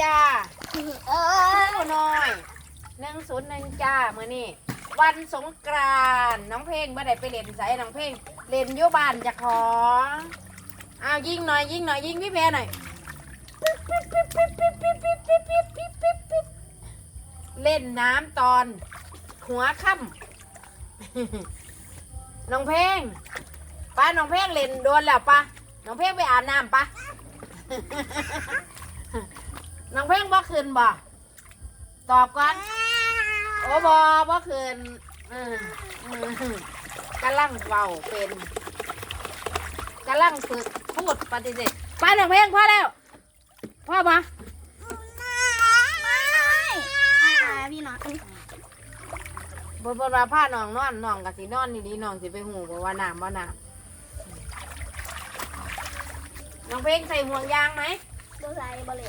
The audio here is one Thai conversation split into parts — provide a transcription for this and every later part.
จ้าเออผู้น้อยหนึ่งศูนย์หนึ่งจ้ามือนี้วันสงกรานต์น้องเพลงเมื่อใดไปเล่นไสน้องเพลงเล่นอยู่บ้านจะของอ้ายิงหน่อยยิงหน่อยยิงพี่แพรหน่อยเล่นน้ำตอน หัวค่ำน้องเพลงป้าน้องเพลงเล่นโดนแล้วปะน้องเพลงไปอาบน้ำปะ น้องเพลงบ่คืนบ่ตอบก่อน โอ้บอบ่คืนอืมอืมกำลังเบาเป็นกำลังฝึกพูดปฏิเสธไปน้องเพลงพ่อแล้วพ่อปะไม่พี่น้องบนบนว่าผ้าน้องนอนน้องกับสีนอนนี่ดีน้องสิไปหูบอกว่าน้ำบ่น้ำน้องเพลงใส่ห่วงยางไหมดูใส่บอลเลย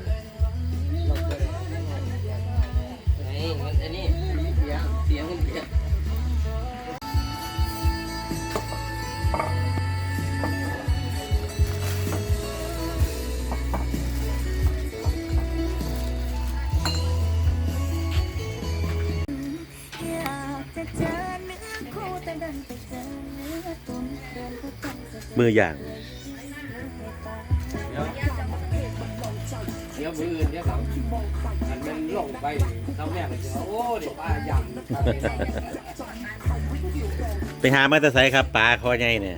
มืออย่างเดี๋ยวมืออื่นเดี๋ยวเขาอันมันลงไปเขาแม่ก็จะว่าโอ้เดี๋ยวป้ายไปหามาแตะไซครับปลาคอใหญ่เนี่ย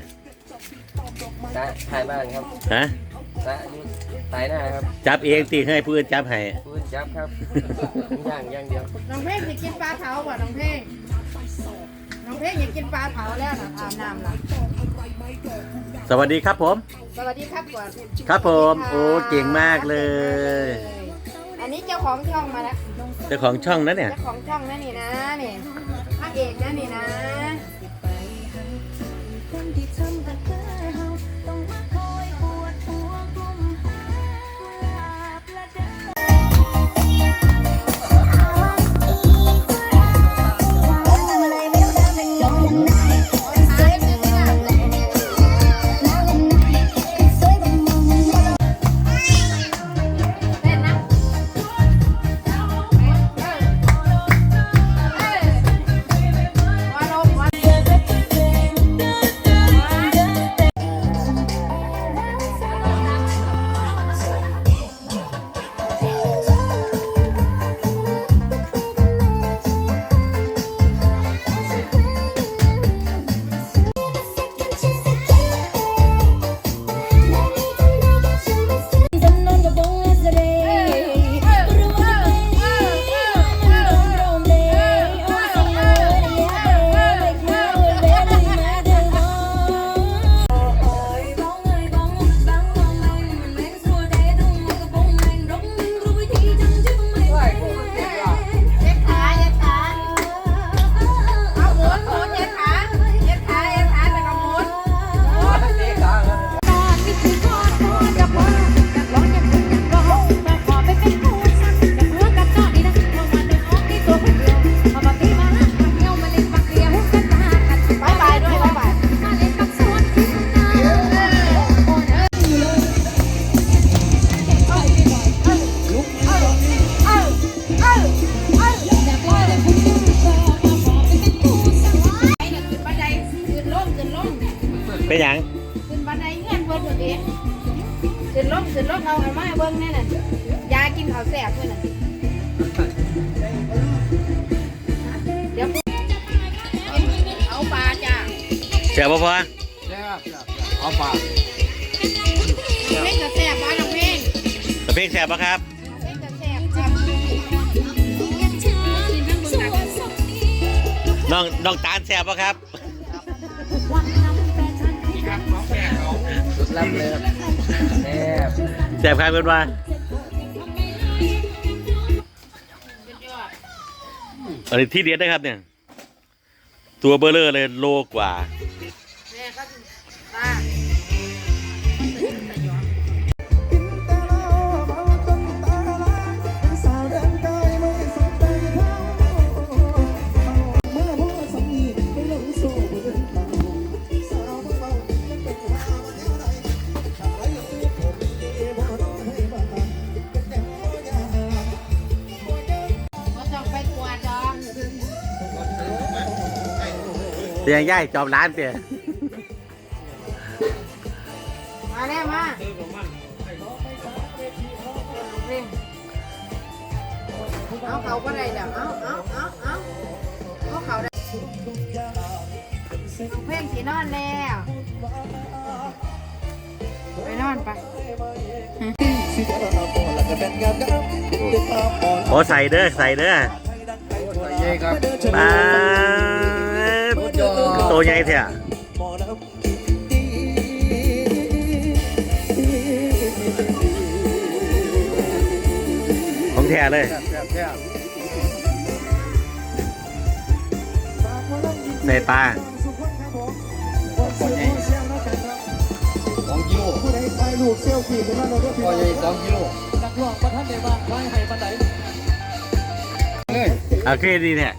นะถ่ายบ้านครับฮะนะตายหน้าครับจับเองตีให้ผู้อื่นจับให้พื้นจับครับย่างอย่างเดียวน้องเพลงจะกินปลาเผาบ่ะน้องเพลงน้องเพลงอยากกินปลาเผาแล้วนะอาบน้ำละ สวัสดีครับผม สวัสดีครับก่อนครับผมโอ้เก่งมากเลย อันนี้เจ้าของช่องมาแล้วเจ้าของช่องนะเนี่ย เจ้าของช่องนะนี่นะนี่พระเอกนะนี่นะ เป็นหยังขึ้นบันไดเงื่อนเพิ่นหมดเองขึ้นลงขึ้นลงเอาเอามาให้เบิ่งแน่น่ะยากินข้าวแซ่บเพิ่นน่ะเดี๋ยวเอาปลาจ้าเสียบ่พอแซ่บเอาปากเพลงก็แซ่บบ้านน้องเพลงตะเพลงแสบปะครับเพลงก็แซ่บครับน้องน้องตาลแสบปะครับ สุดล้ำเลยครับแซ่บแสบครับเพื่อนว่าอันนี้ที่เด็ดนะครับเนี่ย ตัวเบอร์เลอร์เลยโลกว่า แม่ก็ตา เตียงย่ายจอมร้านเตียมาแล้วมาเอาเขาก็ได้เดี๋ยวเอาเอาเอาเอาเอาเขาได้เอาเพ่งสีนอนแล้วไปนอนไปโอ้ใส่เด้อใส่เด้อเย่ครับปาด ตัวใหญ่เถอะของแท้เลยแซ่บแซ่บแซ่บใส่ปลาสองกิโลผู้ใดถ่ายรูปเซลฟี่ขึ้นมาเราก็ถือพอว่าใหญ่สองกิโลนักร้องประทันได้บ้างไว้ให้ปันไดเลยโอเคดีเนี่ย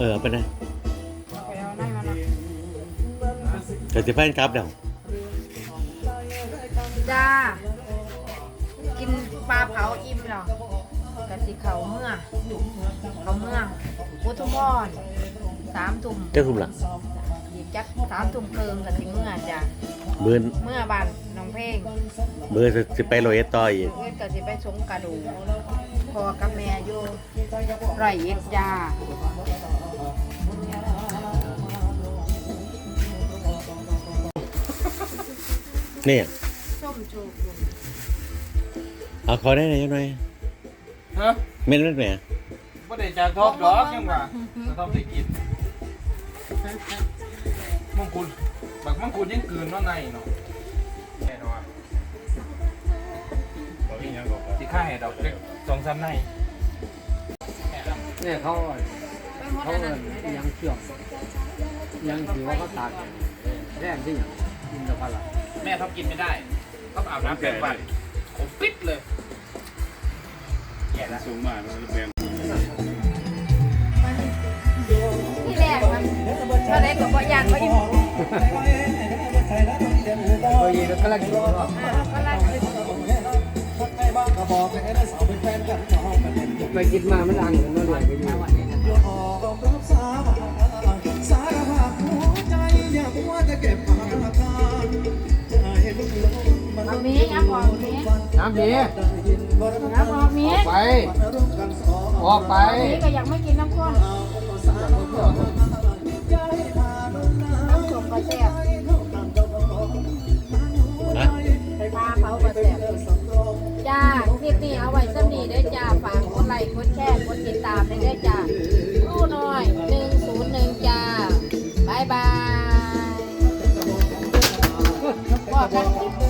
เออไปนะไปเอาไล่มันเกิดสิแฟนครับเดี๋ยวจ้า กินปลาเผาอิ่มหรอกกะสิเขาเมื่อเขาเมื่อพุทธมอนสามตุ่มเจ้าคุณหลังอีกจักสามตุ่มเคิงกะสิเมื่อจ้ะเบิร์นเมื่อบานน้องเพลงเบิร์นสิไปโรยเอสต่ออีกเพื่อนกะสิไปสงกระดูก พอกับแม่อยู่ไรเอ็ดจ้านี่ส้มโชกุนเอาขอได้ไหนยังไงฮะเม็ดเม็ดแหมบ่ได้จากทอบดอกยังว่าจะทอบได้กินมังคุดบักมังคุดยังกลืนเนาะในเนาะแน่นอน สิค่าให้ดอกเล็กสองสามในเนี่ยเขาไปหมดเขาอันนั้นยังเชื่อมยังถือว่าเขาตากแรงที่อย่างอินทผลัมแม่ท็อปกินไม่ได้ต้องอาบน้ำแปรงฟันผมปิดเลยแย่แล้วที่แรกมันตอนแรกก็บ่ยานบ่อิ่มโอ้ยก็กำลังกินเนาะ ก็ไล่ กระบอกให้ได้สาวเป็นแฟนกันน้องกันเป็นไปกินมามันอังกันเนาะเลยไปอยู่ยอมรับสาบานสารภาพหัวใจอยากว่าจะเก็บอาการใจลุกลงมันเอามีอย่าบอกมีน้ำเบียร์อย่าบอกมีไปออกไปก็ยังไม่กินน้ำข้น ครับ